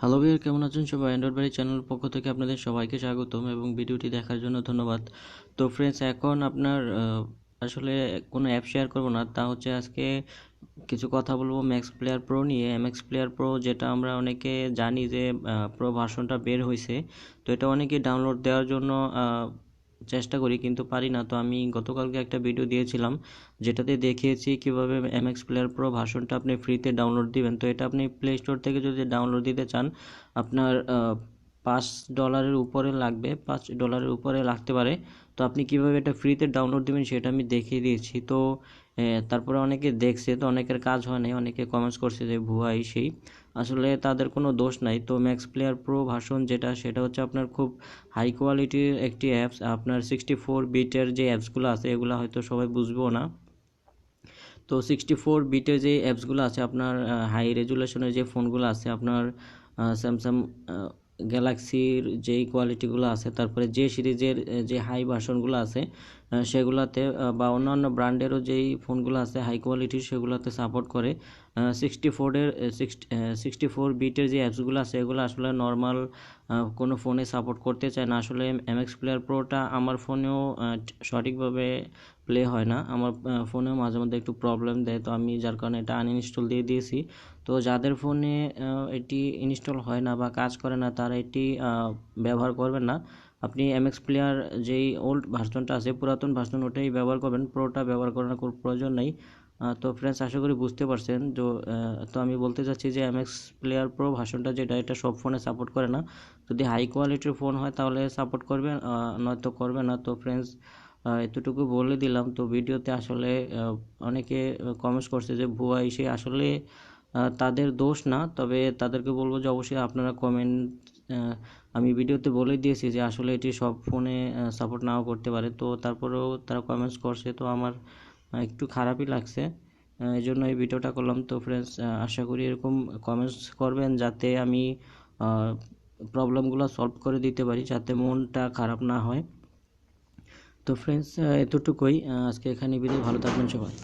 Hello ভাইয়ার কেমন আছেন সবাই? অ্যান্ড্রয়েড বাড়ি চ্যানেল পক্ষ থেকে আপনাদের সবাইকে স্বাগতম এবং ভিডিওটি দেখার জন্য ধন্যবাদ। তো ফ্রেন্ডস এখন আপনার আসলে কোনো অ্যাপ শেয়ার করব না, তা হচ্ছে আজকে কিছু কথা বলব ম্যাক্স প্লেয়ার প্রো নিয়ে। এমএক্স প্লেয়ার প্রো যেটা আমরা অনেকে জানি যে প্রো ভার্সনটা বের হয়েছে তো এটা অনেকে ডাউনলোড দেওয়ার জন্য চেষ্টা করি, কিন্তু পারি না। তো আমি গতকালকে একটা ভিডিও দিয়েছিলাম, যেটাতে দেখিয়েছি কীভাবে এমএক্স প্লেয়ার প্রো ভার্সনটা আপনি ফ্রিতে ডাউনলোড দিবেন। তো এটা আপনি প্লে স্টোর থেকে যদি ডাউনলোড দিতে চান, আপনার পাঁচ ডলারের উপরে লাগবে, পাঁচ ডলারের উপরে লাগতে পারে। তো আপনি কীভাবে এটা ফ্রিতে ডাউনলোড দিবেন সেটা আমি দেখিয়ে দিয়েছি। তো তারপরে অনেকে দেখছে, তো অনেকের কাজ হয় নাই, অনেকে কমেন্টস করছে যে ভুয়া এই সেই। আসলে তাদের কোনো দোষ নাই। তো ম্যাক্স প্লেয়ার প্রো ভার্সন যেটা, সেটা হচ্ছে আপনার খুব হাই কোয়ালিটির একটি অ্যাপস আপনার সিক্সটি ফোর বিটের যে অ্যাপসগুলো আছে, এগুলো হয়তো সবাই বুঝবেও না। তো সিক্সটি ফোর বিটের যে অ্যাপসগুলো আছে, আপনার হাই রেজুলেশনের যে ফোনগুলো আছে, আপনার স্যামসাং গ্যালাক্সির যেই কোয়ালিটিগুলো আছে, তারপরে যে সিরিজের যে হাই ভার্সনগুলো আছে সেগুলাতে, বা অন্যান্য ব্র্যান্ডেরও যেই ফোনগুলো আছে, হাই কোয়ালিটির সেগুলোতে সাপোর্ট করে। সিক্সটি ফোরের সিক্সটি ফোর বিটের যে অ্যাপসগুলো আছে, এগুলো আসলে নর্মাল কোনো ফোনে সাপোর্ট করতে চায় না। আসলে এমএক্স প্লেয়ার প্রোটা আমার ফোনেও সঠিকভাবে প্লে হয় না। আমার ফোনেও মাঝে মধ্যে একটু প্রবলেম দেয়, তো আমি যার কারণে এটা আনইনস্টল দিয়ে দিয়েছি। তো যাদের ফোনে এটি ইনস্টল হয় না বা কাজ করে না, তারা এটি ব্যবহার করবেন না। আপনি এমএক্স প্লেয়ার যেই ওল্ড ভার্সনটা আছে, পুরাতন ভার্সন ওটাই ব্যবহার করবেন প্রোটা ব্যবহার করার কোনো প্রয়োজন নেই। তো ফ্রেন্ডস আশা করি বুঝতে পারছেন। তো তো আমি বলতে চাচ্ছি যে এমএক্স প্লেয়ার প্রো ভার্সনটা যেটা, এটা সব ফোনে সাপোর্ট করে না। যদি হাই কোয়ালিটির ফোন হয়, তাহলে সাপোর্ট করবে নয়তো করবে না। তো ফ্রেন্ডস এতটুকু বলে দিলাম। তো ভিডিওতে আসলে অনেকে কমেন্টস করছে যে ভুয়া এসে আসলে তাদের দোষ না, তবে তাদেরকে বলব যে অবশ্যই আপনারা কমেন্ট আমি ভিডিওতে বলে দিয়েছি যে আসলে এটি সব ফোনে সাপোর্ট নাও করতে পারে। তো তারপরেও তারা কমেন্টস করছে, তো আমার একটু খারাপই লাগছে। এই জন্য এই ভিডিওটা করলাম। তো ফ্রেন্ডস আশা করি এরকম কমেন্টস করবেন যাতে আমি প্রবলেমগুলো সলভ করে দিতে পারি, যাতে মনটা খারাপ না হয়। তো ফ্রেন্ডস এতটুকুই। আজকে এখানে বিদায়। ভালো থাকবেন সবাই।